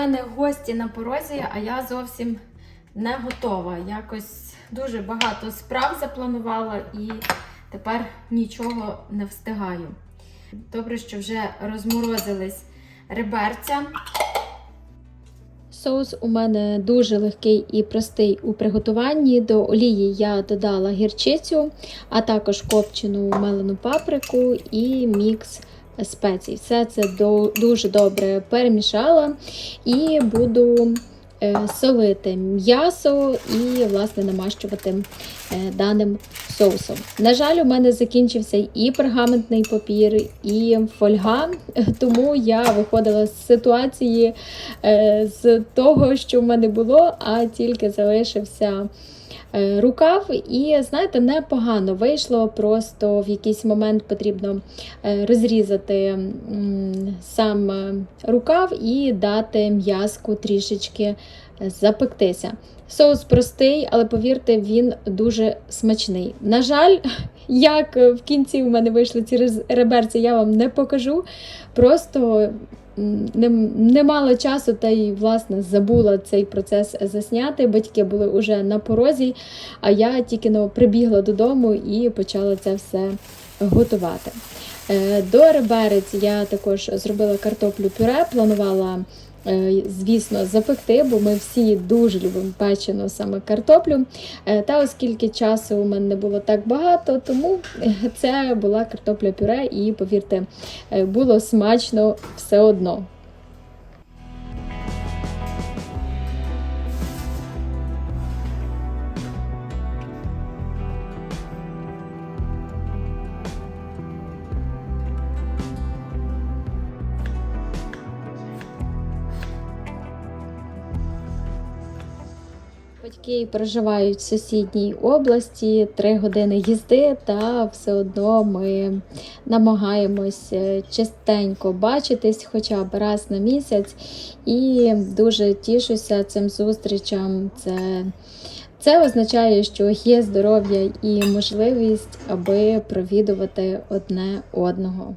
Мене гості на порозі, а я зовсім не готова. Якось дуже багато справ запланувала і тепер нічого не встигаю. Добре, що вже розморозились реберця. Соус у мене дуже легкий і простий у приготуванні. До олії я додала гірчицю, а також копчену мелену паприку і мікс спецій. Все це дуже добре перемішала і буду е, солити м'ясо і, власне, намащувати е, даним соусом. На жаль, у мене закінчився і пергаментний папір, і фольга, тому я виходила з ситуації е, з того, що в мене було, а тільки залишився. Е, Рукав, і знаєте, непогано вийшло. Просто в якийсь момент потрібно е, розрізати сам е, рукав і дати м'язку трішечки запектися. Соус простий, але повірте, він дуже смачний. На жаль, як в кінці у мене вийшли ці реберці, я вам не покажу. Просто не, не мала часу та й власне забула цей процес засняти. Батьки були вже на порозі, а я тільки но прибігла додому і почала це все готувати. Е, До реберець я також зробила картоплю пюре, планувала. Е, Звісно, запекти, бо ми всі дуже любимо печену саме картоплю. Е, Та оскільки часу у мене не було так багато, тому це була картопля пюре, і повірте, е, було смачно все одно. Батьки проживають в сусідній області, три години їзди, та все одно ми намагаємось е, частенько бачитись, хоча б раз на місяць. І дуже тішуся цим зустрічам. Це, це означає, що є здоров'я і можливість, аби провідувати одне одного.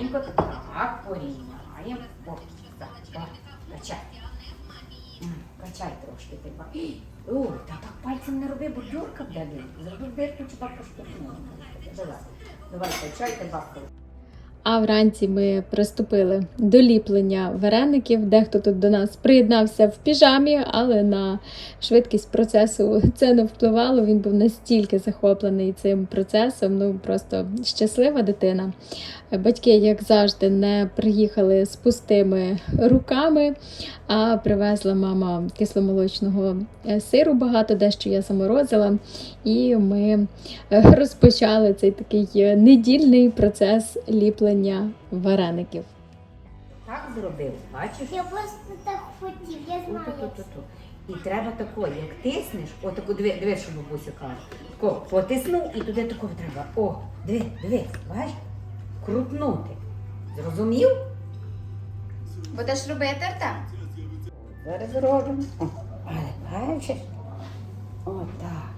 Рівненько, так, порівняємо. О, так, так, качай. Качай трошки ти ба. О, та так пальцем не роби, бо дюрка буде. Зроби дірку чи бабка поштовхнула. Давай, давай, качайте бабку. А вранці ми приступили до ліплення вареників. Дехто тут до нас приєднався в піжамі, але на швидкість процесу це не впливало. Він був настільки захоплений цим процесом. Ну просто щаслива дитина. Батьки, як завжди, не приїхали з пустими руками, а привезла мама кисломолочного е, сиру багато, дещо я заморозила. І ми е, розпочали цей такий е, недільний процес ліплення вареників. Так зробив, бачиш? Я просто так хотів, я знаю. Ту-ту-ту-ту. І треба тако, як тиснеш, отаку, диви, диви, що бабуся каже. Тако, потиснув і туди такого треба. О, диви, диви, бачиш? Крутнути. Зрозумів? Будеш робити Артем? Зараз зробимо. О, але бачиш? Отак.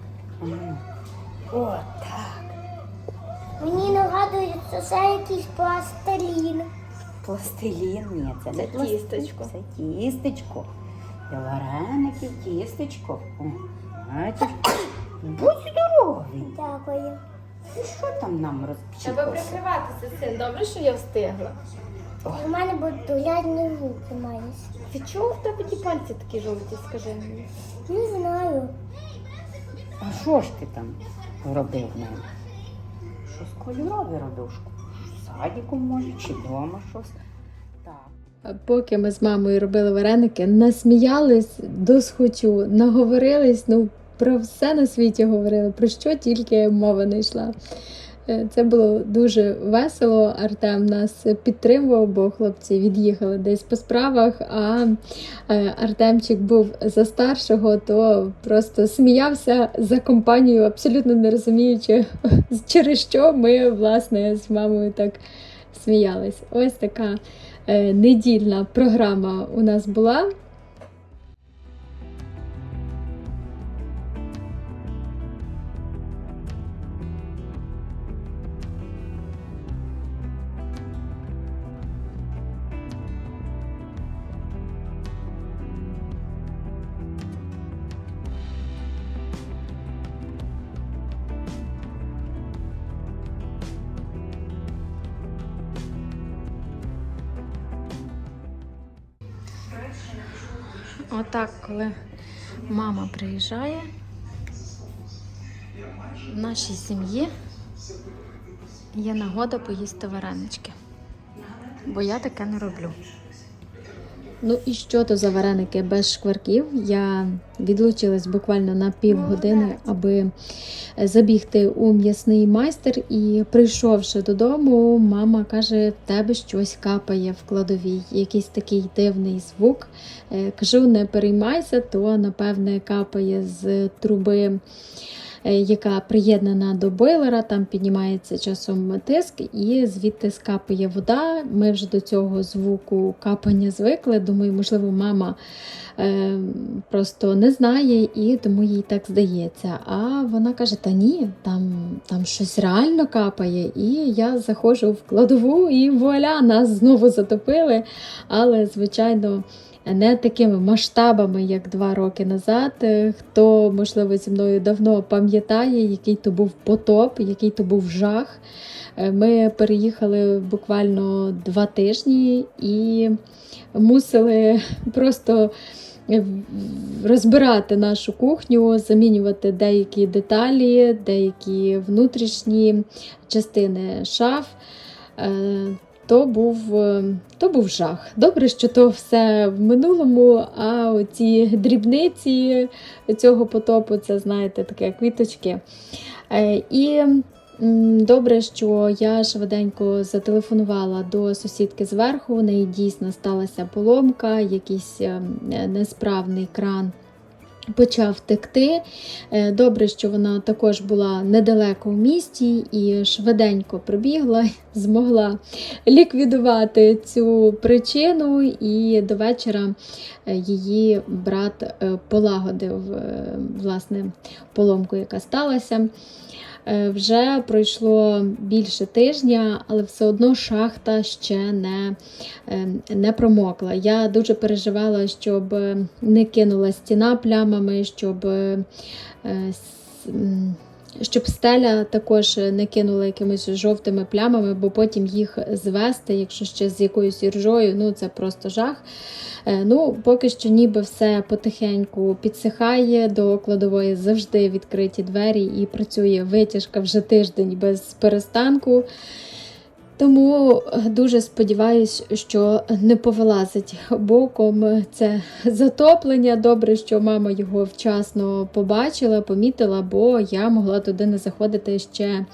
Отак. Мені нагадує, що це якийсь пластилін. Пластилін, ні, це не пластилін, тістечко. Це тістечко. Для вареників тістечко. О, бачиш? Будь здоровий. Дякую. Ну що там нам розпочалося? прикриватися син. Добре, що я встигла. У мене будуть доглядні руки маєш. Ти чого в тебе ті пальці такі жовті, скажи мені? Не знаю. А що ж ти там робив в мене? Щось кольорове робив? В може, чи вдома щось. Так. Поки ми з мамою робили вареники, насміялись до схочу, наговорились, ну про все на світі говорили, про що тільки мова не йшла. Е, Це було дуже весело. Артем нас підтримував, бо хлопці від'їхали десь по справах. А е, Артемчик був за старшого, то просто сміявся за компанією, абсолютно не розуміючи, через що ми власне з мамою так сміялись. Ось така е, недільна програма у нас була. Отак, коли мама приїжджає, в нашій сім'ї є нагода поїсти варенички. Бо я таке не роблю. Ну і що то за вареники без шкварків? Я відлучилась буквально на півгодини, аби забігти у м'ясний майстер. І прийшовши додому, мама каже: в тебе щось капає в кладовій, якийсь такий дивний звук. Е, Кажу, не переймайся, то напевне капає з труби. Е, Яка приєднана до бойлера, там піднімається часом тиск, і звідти скапає вода. Ми вже до цього звуку капання звикли. Думаю, можливо, мама е, просто не знає і тому їй так здається. А вона каже: Та ні, там, там щось реально капає. І я заходжу в кладову, і вуаля, нас знову затопили. Але, звичайно, не такими масштабами, як два роки назад. Е, Хто, можливо, зі мною давно пам'ятає, який то був потоп, який то був жах. Е, Ми переїхали буквально два тижні і мусили просто е, розбирати нашу кухню, замінювати деякі деталі, деякі внутрішні частини шаф. То був, е, то був жах. Добре, що то все в минулому, а оці дрібниці цього потопу це, знаєте, таке квіточки. Е, І добре, що я швиденько зателефонувала до сусідки зверху. У неї дійсно сталася поломка, якийсь е, несправний кран. Почав текти. Е, Добре, що вона також була недалеко в місті і швиденько пробігла, змогла ліквідувати цю причину, і до вечора е, її брат е, полагодив власне поломку, яка сталася. Е, Вже пройшло більше тижня, але все одно шахта ще не, е, не промокла. Я дуже переживала, щоб е, не кинула стіна плямами, щоб, щоб стеля також не кинула якимись жовтими плямами, бо потім їх звести, якщо ще з якоюсь іржою, ну це просто жах. Е, Ну, поки що ніби все потихеньку підсихає, до кладової завжди відкриті двері і працює витяжка вже тиждень без перестанку. Тому е, дуже сподіваюсь, що не повилазить боком це затоплення. Добре, що мама його вчасно побачила, помітила, бо я могла туди не заходити ще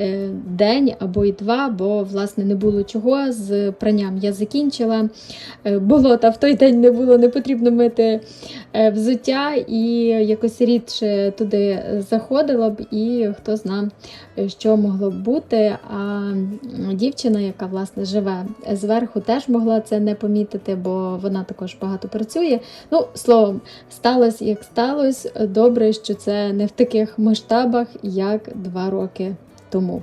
е, день або й два, бо власне не було чого. З пранням я закінчила. Е, Болота в той день не було, не потрібно мити взуття, і якось рідше туди заходила б, і хто зна, що могло б бути. А дівчина, яка власне живе зверху, теж могла це не помітити, бо вона також багато працює. Ну, словом, сталося як сталося. Добре, що це не в таких масштабах, як два роки тому.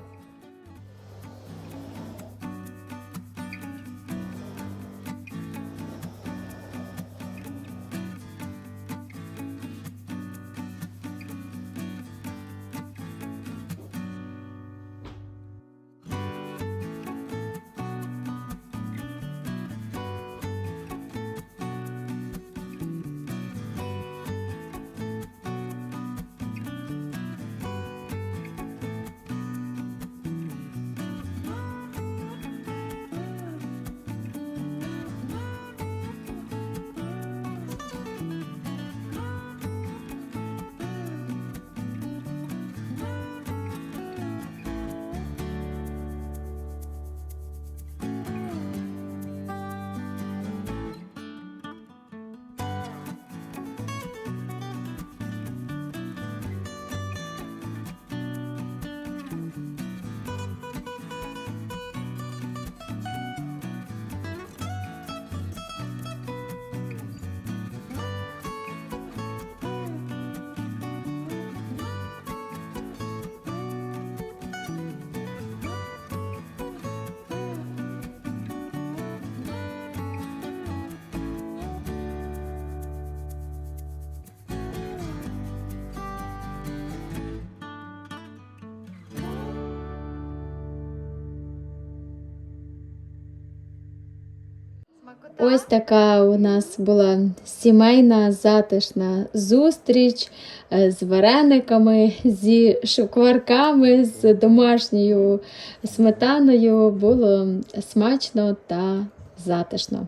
Ось така у нас була сімейна затишна зустріч е, з варениками, зі шукварками, з домашньою сметаною. Було смачно та затишно.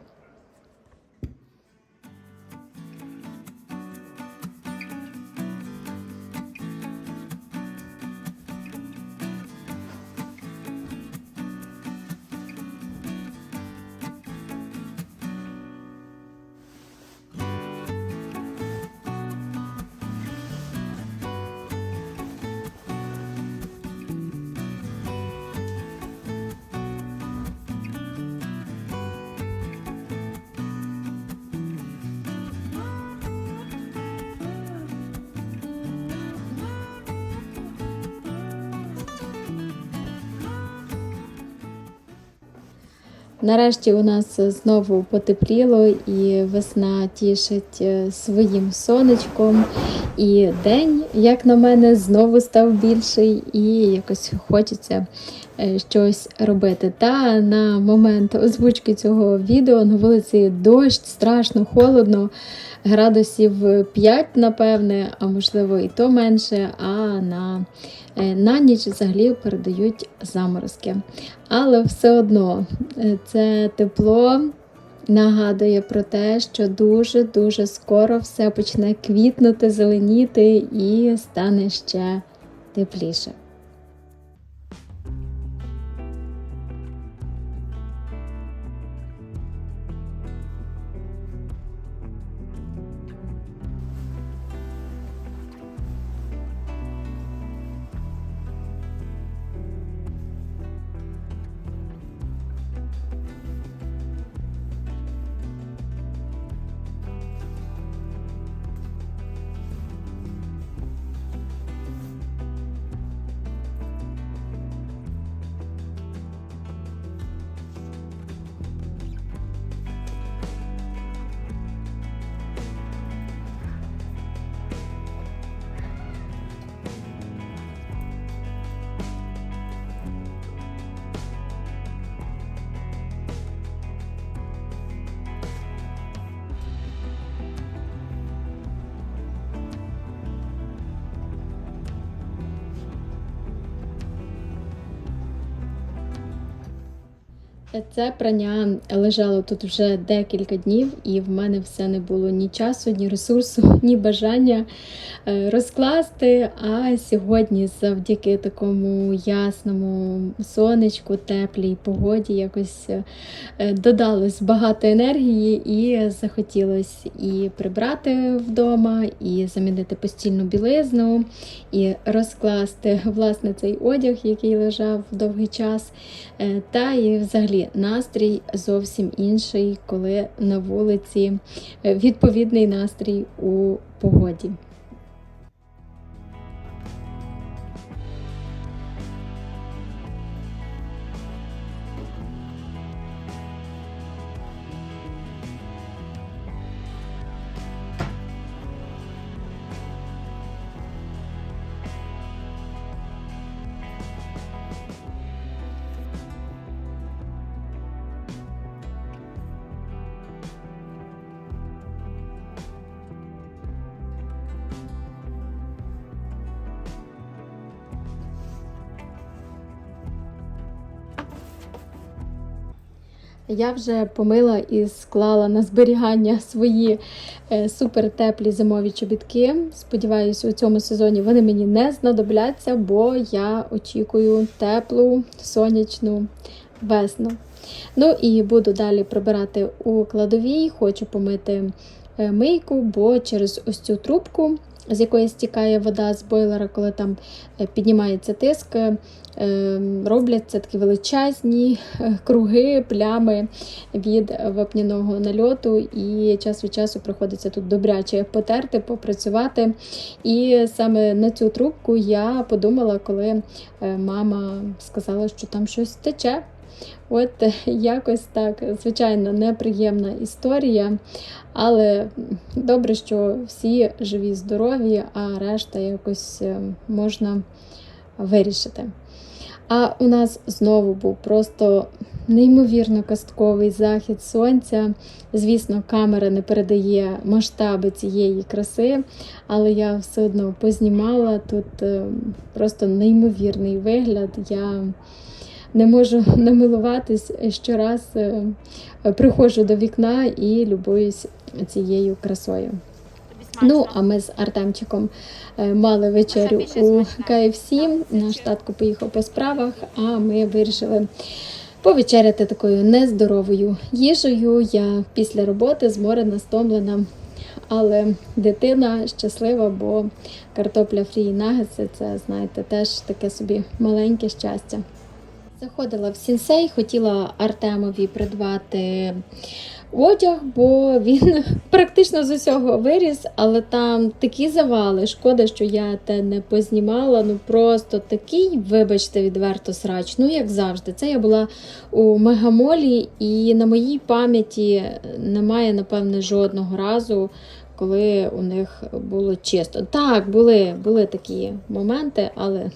Нарешті у нас знову потепліло, і весна тішить е, своїм сонечком. І день, як на мене, знову став більший, і якось хочеться щось робити. Та на момент озвучки цього відео на вулиці дощ, страшно, холодно, градусів 5, напевне, а можливо і то менше. А на, е, на ніч взагалі передають заморозки. Але все одно е, це тепло нагадує про те, що дуже-дуже скоро все почне квітнути, зеленіти і стане ще тепліше. Це прання лежало тут вже декілька днів, і в мене все не було ні часу, ні ресурсу, ні бажання е, розкласти. А сьогодні, завдяки такому ясному сонечку, теплій погоді, якось е, додалось багато енергії, і захотілося і прибрати вдома, і замінити постільну білизну, і розкласти власне цей одяг, який лежав довгий час. Е, Та і взагалі настрій зовсім інший, коли на вулиці е, відповідний настрій у погоді. Я вже помила і склала на зберігання свої е, супертеплі зимові чобітки. Сподіваюся, у цьому сезоні вони мені не знадобляться, бо я очікую теплу сонячну весну. Ну і буду далі прибирати у кладовій, хочу помити е, мийку, бо через ось цю трубку, з якої стікає вода з бойлера, коли там е, піднімається тиск, е, робляться такі величезні е, круги, плями від вапняного нальоту, і час від часу приходиться тут добряче потерти, попрацювати. І саме на цю трубку я подумала, коли мама сказала, що там щось тече. От е, якось так, звичайно, неприємна історія, але добре, що всі живі, здорові, а решта якось е, можна вирішити. А у нас знову був просто неймовірно казковий захід сонця. Звісно, камера не передає масштаби цієї краси, але я все одно познімала тут е, просто неймовірний вигляд. Я не можу намилуватись щораз е, приходжу до вікна і любуюсь цією красою. Ну, а ми з Артемчиком е, мали вечерю у. KFC. Наш татко поїхав по справах, а ми вирішили повечеряти такою нездоровою їжею. Я після роботи зморена, стомлена. Але дитина щаслива, бо картопля фрі і нагетси це, знаєте, теж таке собі маленьке щастя. Заходила в сінсей, хотіла Артемові придбати одяг, бо він практично з усього виріс, але там такі завали. Шкода, що я те не познімала. Ну просто такий, вибачте, відверто срач. Ну, як завжди. Це я була у мегамолі, і на моїй пам'яті немає, напевне, жодного разу. Коли у них було чисто. Так, були, були такі моменти, але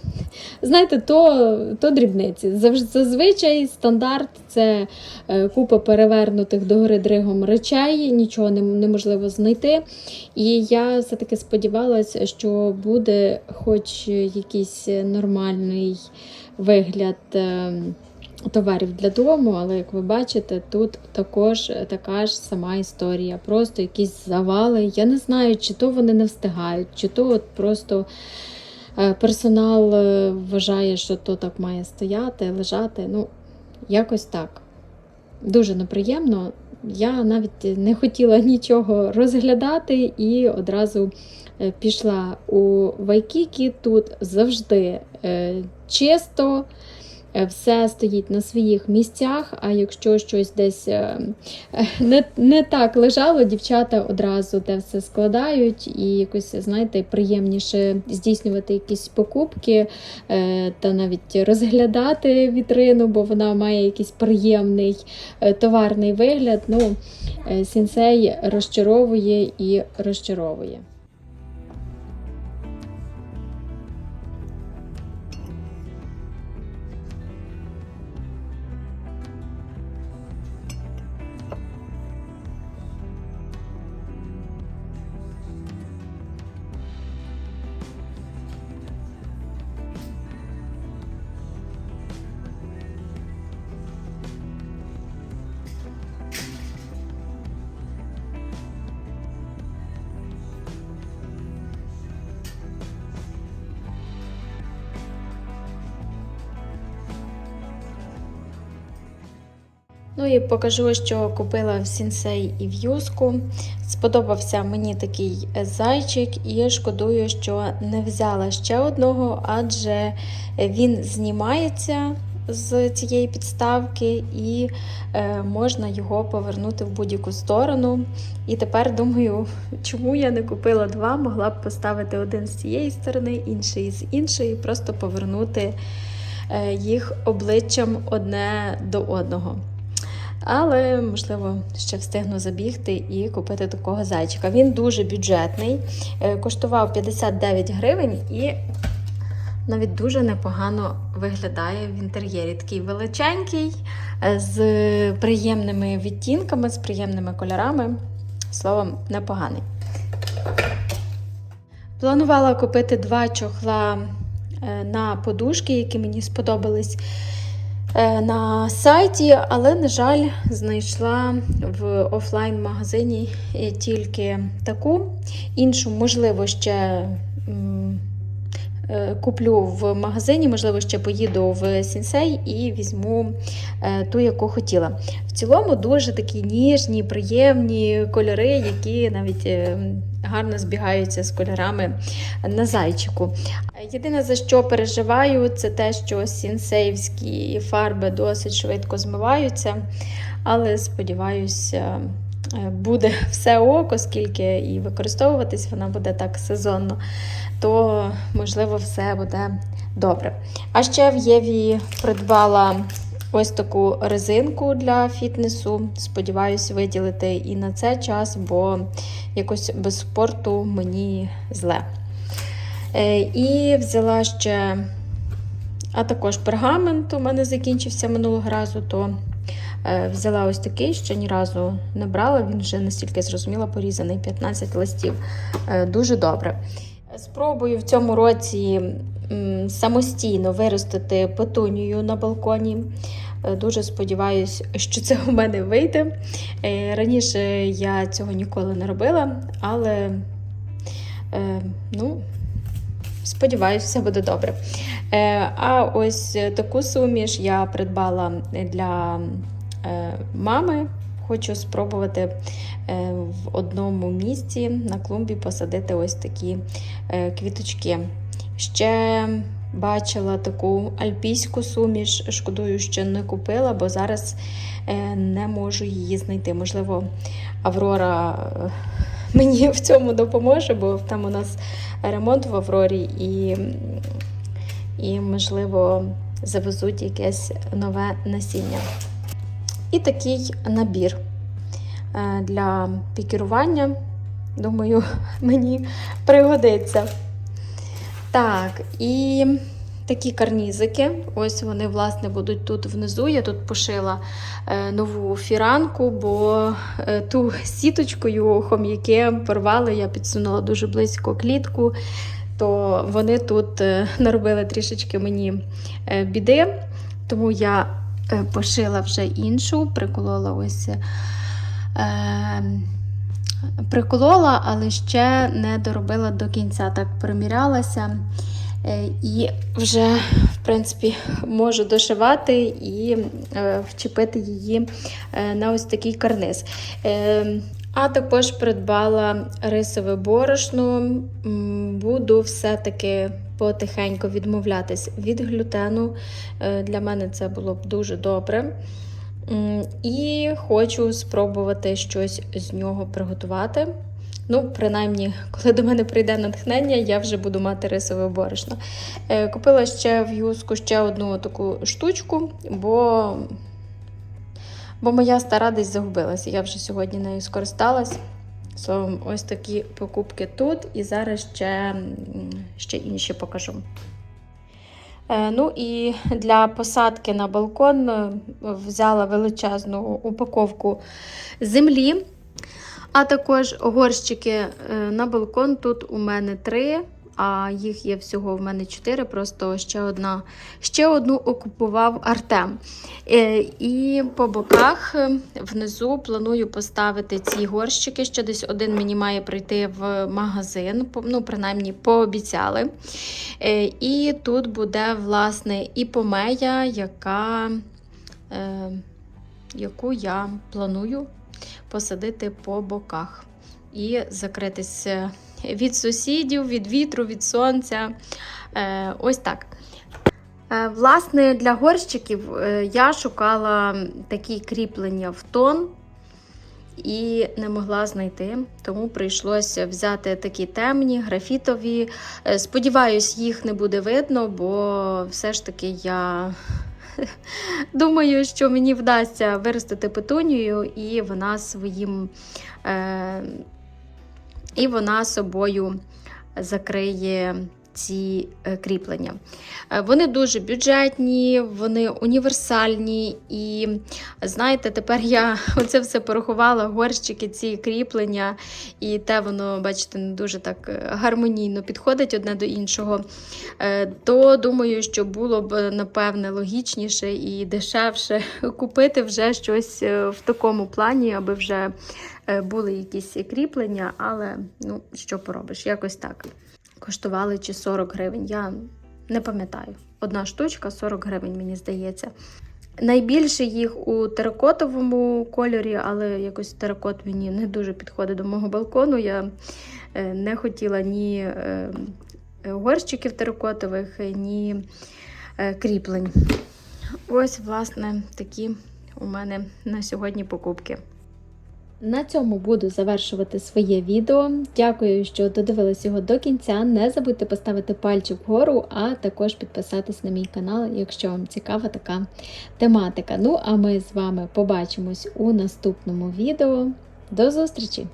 знаєте, то, то дрібниці. Зазвичай стандарт це е, купа перевернутих догори дригом речей, нічого неможливо знайти. І я все-таки сподівалася, що буде хоч якийсь нормальний вигляд. Е, Товарів для дому, але як ви бачите, тут також така ж сама історія. Просто якісь завали. Я не знаю, чи то вони не встигають, чи то от просто е, персонал е, вважає, що то так має стояти, лежати. Ну, якось так. Дуже неприємно. Я навіть не хотіла нічого розглядати і одразу е, пішла у Вайкікі. Тут завжди е, чисто. Е, Все стоїть на своїх місцях, а якщо щось десь е, е, не, не так лежало, дівчата одразу те все складають і якось, знаєте, приємніше здійснювати якісь покупки та навіть розглядати вітрину, бо вона має якийсь приємний товарний вигляд. Ну, сінсей розчаровує і розчаровує. Ну і покажу, що купила в сінсей і в юску. Сподобався мені такий зайчик, і шкодую, що не взяла ще одного, адже він знімається з цієї підставки, і е, можна його повернути в будь-яку сторону. І тепер думаю, чому я не купила два, могла б поставити один з цієї сторони, інший з іншої, просто повернути е, їх обличчям одне до одного. Але, можливо, ще встигну забігти і купити такого зайчика. Він дуже бюджетний, е, коштував 59 гривень і навіть дуже непогано виглядає в інтер'єрі. Такий величенький, е, з приємними відтінками, з приємними кольорами. Словом, непоганий. Планувала купити два чохла е, на подушки, які мені сподобались на сайті, але, на жаль, знайшла в офлайн-магазині е, тільки таку. Іншу, можливо, ще е, куплю в магазині, можливо, ще поїду в Сінсей і візьму е, ту, яку хотіла. В цілому дуже такі ніжні, приємні кольори, які навіть е, гарно збігаються з кольорами на зайчику. Єдине, за що переживаю, це те, що сінсеївські фарби досить швидко змиваються, але сподіваюся, е, буде все ок, оскільки і використовуватись вона буде так сезонно, то можливо все буде добре. А ще в Єві придбала ось таку резинку для фітнесу. Сподіваюсь, виділити і на цей час, бо якось без спорту мені зле. Е, І взяла ще А також пергамент у мене закінчився минулого разу, то е, взяла ось такий, ще ні разу не брала. Він вже настільки зрозуміла порізаний 15 листів. Е, дуже добре. Спробую в цьому році самостійно виростити петунію на балконі. Е, Дуже сподіваюся, що це у мене вийде. Е, Раніше я цього ніколи не робила, але е, ну, сподіваюся, все буде добре. Е, А ось таку суміш я придбала для е, мами. Хочу спробувати е, в одному місці на клумбі посадити ось такі е, квіточки. Ще бачила таку альпійську суміш. Шкодую, що не купила, бо зараз е, не можу її знайти. Можливо, Аврора е, мені в цьому допоможе, бо там у нас ремонт в Аврорі і, і можливо, завезуть якесь нове насіння. І такий набір е, для пікірування. Думаю, мені пригодиться. Так, і такі карнізики. Ось вони, власне, будуть тут внизу. Я тут пошила е, нову фіранку, бо е, ту сіточкою хом'яки порвали, я підсунула дуже близько клітку, то вони тут наробили трішечки мені біди. Тому я пошила вже іншу, приколола ось. Е, приколола, але ще не доробила до кінця. Так примірялася. Е, І вже, в принципі, можу дошивати і е, вчепити її е, на ось такий карниз. А також придбала рисове борошно. Буду все-таки потихеньку відмовлятись від глютену. Е, Для мене це було б дуже добре. І хочу спробувати щось з нього приготувати. Ну, принаймні, коли до мене прийде натхнення, я вже буду мати рисове борошно. Е, Купила ще в юску ще одну таку штучку, бо, бо моя стара десь загубилася. Я вже сьогодні нею скористалась. So, ось такі покупки тут, і зараз ще, ще інші покажу. Е, Ну і для посадки на балкон е, взяла величезну упаковку землі, а також горщики е, на балкон. Тут у мене три, а їх є всього в мене чотири. Просто ще одна, ще одну окупував Артем. Е, І по боках е, внизу планую поставити ці горщики. Ще десь один мені має прийти в магазин, ну, принаймні, пообіцяли. Е, І тут буде, власне, і помея, яка, яку я планую посадити по боках. І закритися від сусідів, від вітру, від сонця. Е, Ось так. Е, Власне, для горщиків е, я шукала такі кріплення в тон і не могла знайти, тому прийшлося взяти такі темні, графітові. Сподіваюсь, їх не буде видно, бо все ж таки я думаю, що мені вдасться виростити петунію, і вона своїм. Е, і вона собою закриє ці е, кріплення. Е, Вони дуже бюджетні, вони універсальні. І знаєте, тепер я оце все порахувала, горщики, ці кріплення, і те воно, бачите, не дуже так е, гармонійно підходить одне до іншого. То думаю, що було б напевне логічніше і дешевше купити вже щось в такому плані, аби вже були якісь кріплення, але ну, що поробиш, якось так. Коштували чи 40 гривень, я не пам'ятаю. Одна штучка 40 гривень, мені здається. Найбільше їх у теракотовому кольорі, але якось теракот мені не дуже підходить до мого балкону. Я е, не хотіла ні е, горщиків теракотових, ні е, кріплень. Ось, власне, такі у мене на сьогодні покупки. На цьому буду завершувати своє відео. Дякую, що додивились його до кінця. Не забудьте поставити пальчик вгору, а також підписатись на мій канал, якщо вам цікава така тематика. Ну, а ми з вами побачимось у наступному відео. До зустрічі!